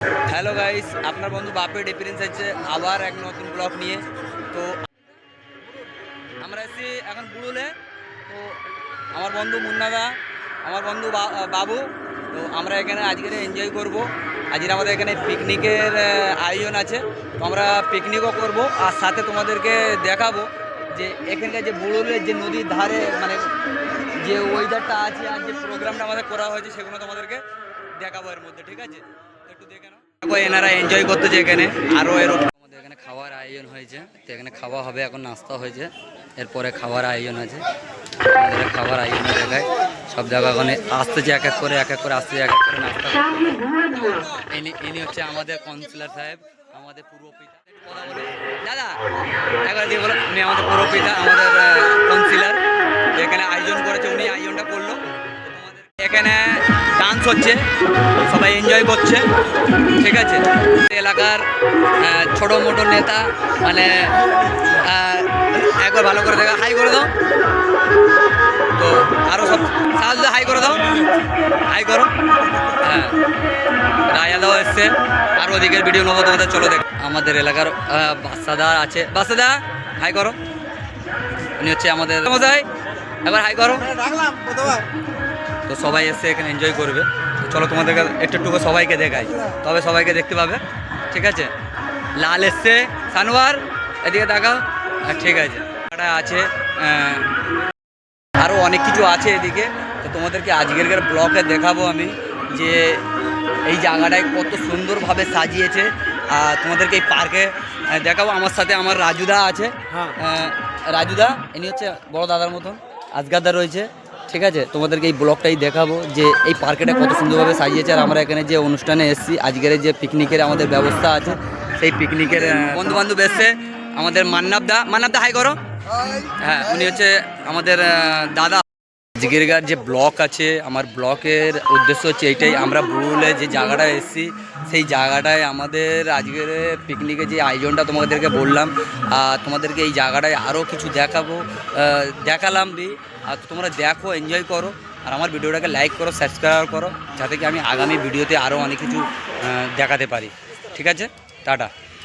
Hello guys আপনার বন্ধু বাপের ডিফারেন্স আছে। আবার এক নতুন ব্লগ নিয়ে। তো, আমরা এসেছি এখন বুড়ুলে। তো, আমার বন্ধু মুন্নাদা, আমার বন্ধু বাবু। তো, আমরা এখানে আজকে এনজয় করব। আজকে আমাদের এখানে পিকনিকের আয়োজন আছে। তো, আমরা পিকনিকও করব। আর সাথে তোমাদেরকে দেখাবো যে, এখানকার যে বুড়ুলের যে নদীর ধারে মানে যে ওয়েদারটা আছে আর যে প্রোগ্রামটা আমাদের করা হয়েছে, সেগুলো তোমাদেরকে দেখাবো এর মধ্যে, ঠিক আছে? এনারা এনজয় এখানে। এখানে খাওয়ার আয়োজন হয়েছে। তো এখানে খাওয়া হবে, এখন নাস্তা হয়েছে। এরপরে খাওয়ার আয়োজন আছে। খাবার আয়োজন দেখায়। সব জায়গা ওখানে আসতেছে, এক এক করে, এক এক করে আসতেছে, এক এক করে নাস্তা। ইনি ইনি হচ্ছে আমাদের কাউন্সিলর সাহেব, আমাদের পূর্ব পিতা দাদা, একবার দিয়ে বলো, উনি আমাদের পূর্ব পিতা আমাদের হচ্ছে, সবাই এনজয় করছে, ঠিক আছে? এলাকার ছোট মোটো নেতা মানে একবার ভালো করে দেখা হাই করে দাও। তো আরও সব সাহায্য হাই করে দাও। হাই করো। হ্যাঁ রায়াদাও এসছে। আর ওদিকের ভিডিও নেব, তোমাদের চলো দেখ। আমাদের এলাকার বাচ্চাদা আছে। বাচ্চাদা হাই করো। উনি হচ্ছে আমাদের মজাই এবার হাই করো। তো সবাই এসে এখানে এনজয় করবে। তো চলো তোমাদেরকে একটু একটু সবাইকে দেখাই। তবে সবাইকে দেখতে পাবে। ঠিক আছে? লাল এসছে। সানোয়ার এদিকে দেখাও হ্যাঁ ঠিক আছে। আছে আরও অনেক কিছু আছে এদিকে। তো তোমাদেরকে আজকের ব্লগে দেখাবো আমি যে এই জায়গাটায় কত সুন্দরভাবে সাজিয়েছে। আর তোমাদেরকে এই পার্কে দেখাবো। আমার সাথে আমার রাজুদা আছে। রাজুদা ইনি হচ্ছে বড় দাদার মতন। আজগাদা রয়েছে। ঠিক আছে? তোমাদেরকে এই ব্লগটাই দেখাবো যে এই পার্কেটা কত সুন্দরভাবে সাজিয়েছে আর আমরা এখানে যে অনুষ্ঠানে এসেছি, আজকের যে পিকনিকের আমাদের ব্যবস্থা আছে, সেই পিকনিকের বন্ধু বান্ধব এসছে। আমাদের মান্নাবদা মান্নাবদা হাই করো। হ্যাঁ উনি হচ্ছে আমাদের দাদা। আজকেরকার যে ব্লক আছে, আমার ব্লকের উদ্দেশ্য হচ্ছে এইটাই। আমরা বুড়ুলে যে জায়গাটায় এসেছি, সেই জায়গাটায় আমাদের আজকের পিকনিকের যে আয়োজনটা তোমাদেরকে বললাম আর তোমাদেরকে এই জায়গাটায় আরও কিছু দেখাবো দেখালাম দি। আর তোমরা দেখো এনজয় করো। আর আমার ভিডিওটাকে লাইক করো সাবস্ক্রাইব করো, যাতে কি আমি আগামী ভিডিওতে আরও অনেক কিছু দেখাতে পারি। ঠিক আছে? টাটা।